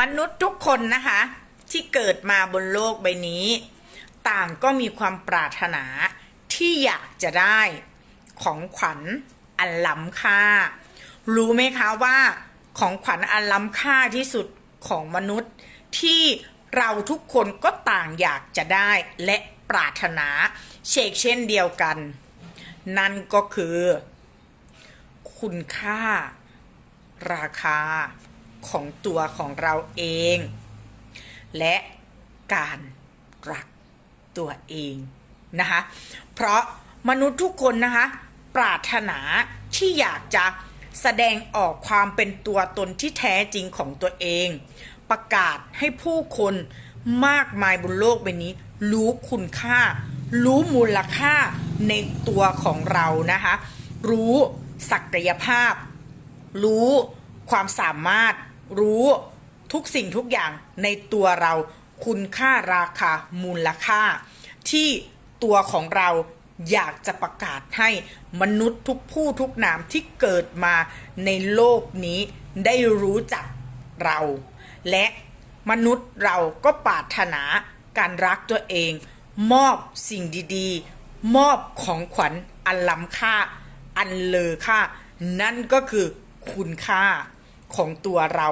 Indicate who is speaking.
Speaker 1: มนุษย์ทุกคนนะคะ ที่เกิดมาบนโลกใบนี้ ต่างก็มีความปรารถนาที่อยากจะได้ของขวัญอันล้ำค่า รู้ไหมคะว่าของขวัญอันล้ำค่าที่สุดของมนุษย์ที่เราทุกคนก็ต่างอยากจะได้และปรารถนาเชกเช่นเดียวกัน นั่นก็คือ คุณค่า ราคา ของตัวของเราเอง และการรักตัวเองนะคะเพราะมนุษย์ทุกคนนะคะปรารถนาที่อยากจะแสดงออกความเป็นตัวตนที่แท้จริงของตัวเอง ประกาศให้ผู้คนมากมายบนโลกใบนี้ รู้คุณค่า รู้มูลค่าในตัวของเรานะคะ รู้ศักยภาพ รู้ความสามารถ รู้ทุกสิ่งทุกอย่างในตัวเราคุณค่าราคามูลค่า ที่ตัวของเราอยากจะประกาศให้มนุษย์ทุกผู้ทุกนามที่เกิดมาในโลกนี้ได้รู้จักเรา และมนุษย์เราก็ปรารถนาการรักตัวเอง มอบสิ่งดีๆ มอบของขวัญอันล้ำค่า อันเลอค่า นั่นก็คือคุณค่า ของตัวเรา